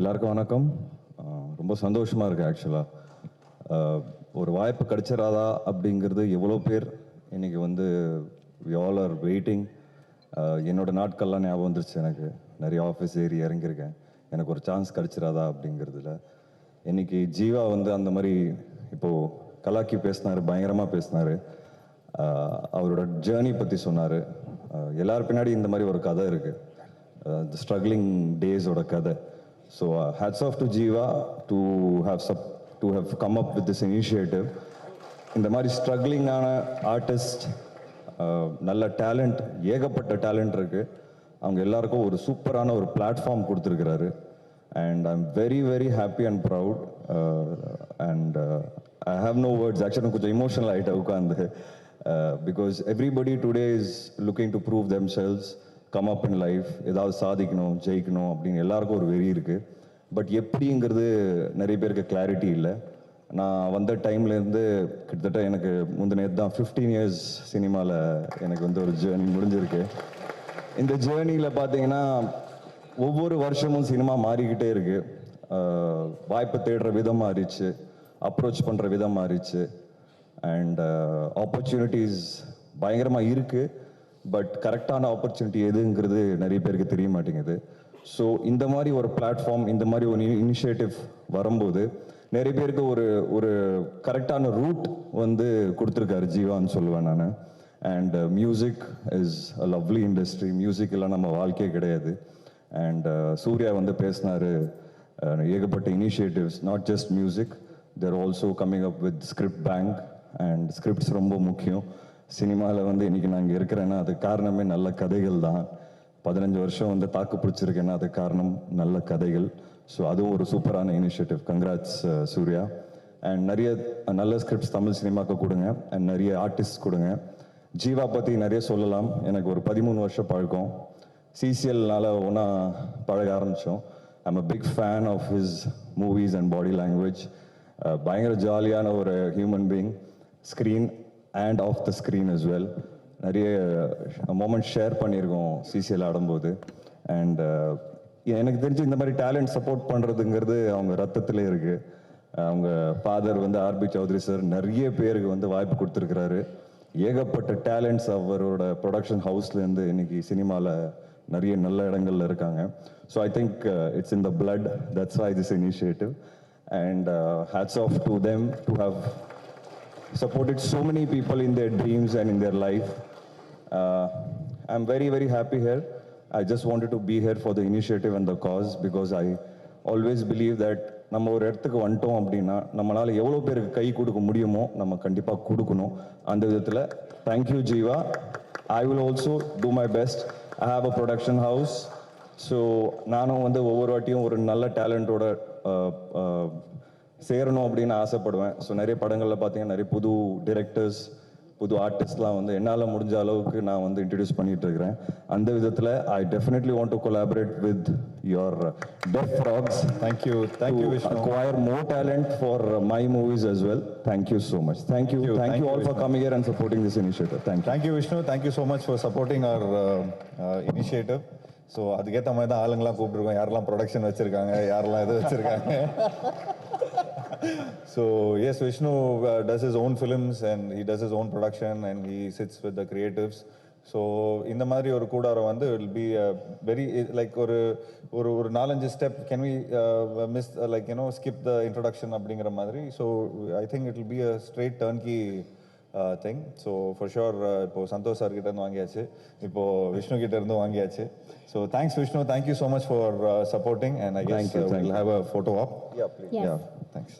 எல்லாருக்கும் வணக்கம். ரொம்ப சந்தோஷமாக இருக்குது ஆக்சுவலாக ஒரு வாய்ப்பு கிடைச்சிடாதா அப்படிங்கிறது எவ்வளோ பேர் இன்னைக்கு வந்து வி ஆல் ஆர் வெயிட்டிங் என்னோட நாட்கள்லாம் ஞாபகம் வந்துருச்சு எனக்கு. நிறைய ஆஃபீஸ் ஏறி இறங்கியிருக்கேன். எனக்கு ஒரு சான்ஸ் கிடைச்சிடாதா அப்படிங்கிறதுல. இன்னைக்கு ஜீவா வந்து அந்த மாதிரி இப்போது கலாக்கி பேசினார் பயங்கரமாக பேசினார். அவரோட ஜேர்னி பற்றி சொன்னார். எல்லார் பின்னாடி இந்த மாதிரி ஒரு கதை இருக்குது ஸ்ட்ரகிளிங் டேஸோட கதை. So hats off to Jeeva to have sub to have come up with this initiative இந்த மாதிரி ஸ்ட்ரகிளிங்கான ஆர்டிஸ்ட் uh, நல்ல டேலண்ட் ஏகப்பட்ட டேலண்ட் இருக்குது அவங்க எல்லாருக்கும் ஒரு சூப்பரான ஒரு பிளாட்ஃபார்ம் கொடுத்துருக்கிறாரு. And I am very very happy and proud and I have no words ஆக்சுவலாக கொஞ்சம் இமோஷனல் ஆகிட்டேன் உட்காந்து because everybody today is looking to prove themselves come up in life ஏதாவது சாதிக்கணும் ஜெயிக்கணும் அப்படின்னு எல்லாருக்கும் ஒரு வெறி இருக்குது பட் எப்படிங்கிறது நிறைய பேருக்கு கிளாரிட்டி இல்லை. நான் வந்த டைம்லேருந்து கிட்டத்தட்ட எனக்கு முந்தின தான் ஃபிஃப்டீன் இயர்ஸ் சினிமாவில் எனக்கு வந்து ஒரு ஜேர்னி முடிஞ்சிருக்கு. இந்த ஜேர்னியில் பார்த்தீங்கன்னா ஒவ்வொரு வருஷமும் சினிமா மாறிக்கிட்டே இருக்குது வாய்ப்பு தேடுற விதம் மாறிச்சு அப்ரோச் பண்ணுற விதம் மாறிச்சு அண்ட் ஆப்பர்ச்சுனிட்டிஸ் பயங்கரமாக இருக்குது பட் கரெக்டான ஆப்பர்ச்சுனிட்டி எதுங்கிறது நிறைய பேருக்கு தெரிய மாட்டேங்குது ஸோ இந்த மாதிரி ஒரு பிளாட்ஃபார்ம் இந்த மாதிரி ஒரு இனிஷியேட்டிவ் வரும்போது நிறைய பேருக்கு ஒரு ஒரு கரெக்டான ரூட் வந்து கொடுத்துருக்காரு ஜீவான்னு சொல்லுவேன் நான். And music is a lovely industry music எல்லாம் நம்ம வாழ்க்கையே கிடையாது. அண்ட் uh, சூர்யா வந்து பேசினாரு uh, ஏகப்பட்ட initiatives not just music there also coming up with script bank and scripts ரொம்ப முக்கியம். சினிமாவில் வந்து இன்னைக்கு நான் இங்கே இருக்கிறேன்னா அதுக்கு காரணமே நல்ல கதைகள் தான். பதினஞ்சு வருஷம் வந்து தாக்கு பிடிச்சிருக்கேன்னா அதுக்கு காரணம் நல்ல கதைகள். ஸோ அதுவும் ஒரு சூப்பரான initiative congrats uh, Surya. And நிறைய நல்ல ஸ்கிரிப்ட்ஸ் தமிழ் சினிமாவுக்கு கொடுங்க. அண்ட் நிறைய ஆர்டிஸ்ட் கொடுங்க. ஜீவா பற்றி நிறைய சொல்லலாம். எனக்கு ஒரு பதிமூணு வருஷம் பழக்கம். சிசிஎல்னால ஒன்றா பழக ஆரம்பித்தோம் I'm a big fan of his movies and body language பயங்கர ஜாலியான ஒரு human being screen and off the screen is well நிறைய uh, மொமெண்ட் ஷேர் பண்ணியிருக்கோம் சிசிஎல் ஆடும்போது. அண்ட் uh, எனக்கு தெரிஞ்சு இந்த மாதிரி டேலண்ட் சப்போர்ட் பண்ணுறதுங்கிறது அவங்க ரத்தத்திலே இருக்குது அவங்க ஃபாதர் வந்து ஆர்பி சௌத்ரி சார் நிறைய பேருக்கு வந்து வாய்ப்பு கொடுத்துருக்கிறாரு. ஏகப்பட்ட டேலண்ட்ஸ் அவரோட ப்ரொடக்ஷன் ஹவுஸ்லேருந்து இன்னைக்கு சினிமாவில் நிறைய நல்ல இடங்கள்ல இருக்காங்க. So I think it's in the blood that's why this initiative and hats off to them to have supported so many people in their dreams and in their life. Uh, I'm very, very happy here. I just wanted to be here for the initiative and the cause because I always believe that நம்ம ஒரு இடத்துக்கு வந்துட்டோம் அப்படின்னா நம்மளால் எவ்வளோ பேருக்கு கை கொடுக்க முடியுமோ நம்ம கண்டிப்பாக கொடுக்கணும் அந்த விதத்தில் thank you Jeeva I will also do my best I have a production house so நானும் வந்து ஒவ்வொரு வாட்டியும் ஒரு நல்ல டேலண்டோட சேரணும் அப்படின்னு ஆசைப்படுவேன் ஸோ நிறைய படங்களில் பார்த்தீங்கன்னா நிறைய புது டிரெக்டர்ஸ் புது ஆர்டிஸ்ட்லாம் வந்து என்னால் முடிஞ்ச அளவுக்கு நான் வந்து இன்ட்ரடியூஸ் பண்ணிட்டு இருக்கிறேன் அந்த விதத்தில் I definitely want to collaborate with your def frogs well. Thank you so much. Thank you. you. Thank, Thank you you, all for Vishnu. coming here and supporting this initiative. Thank you. Thank you Vishnu thank you so much for supporting our initiative so அதுக்கேற்ற மாதிரி தான் ஆளுங்கெல்லாம் கூப்பிட்டுருக்கோம் யாரெல்லாம் production வச்சிருக்காங்க யாரெல்லாம் இது வச்சிருக்காங்க so yes Vishnu does his own films and he does his own production and he sits with the creatives so இந்த மாதிரி ஒரு கூடாரம் வந்து வில் பி வெரி லைக் ஒரு ஒரு ஒரு நாலஞ்சு step can we miss like you know skip the introduction அப்படிங்கிற மாதிரி. So I think it will be a straight turnkey thing so for sure இப்போ சந்தோஷ் சார் கிட்ட இருந்து வாங்கியாச்சு. இப்போ விஷ்ணு கிட்ட இருந்து வாங்கியாச்சு. So thanks Vishnu thank you so much for supporting and I thank will have a photo of Yeah, please. Yes. Yeah thanks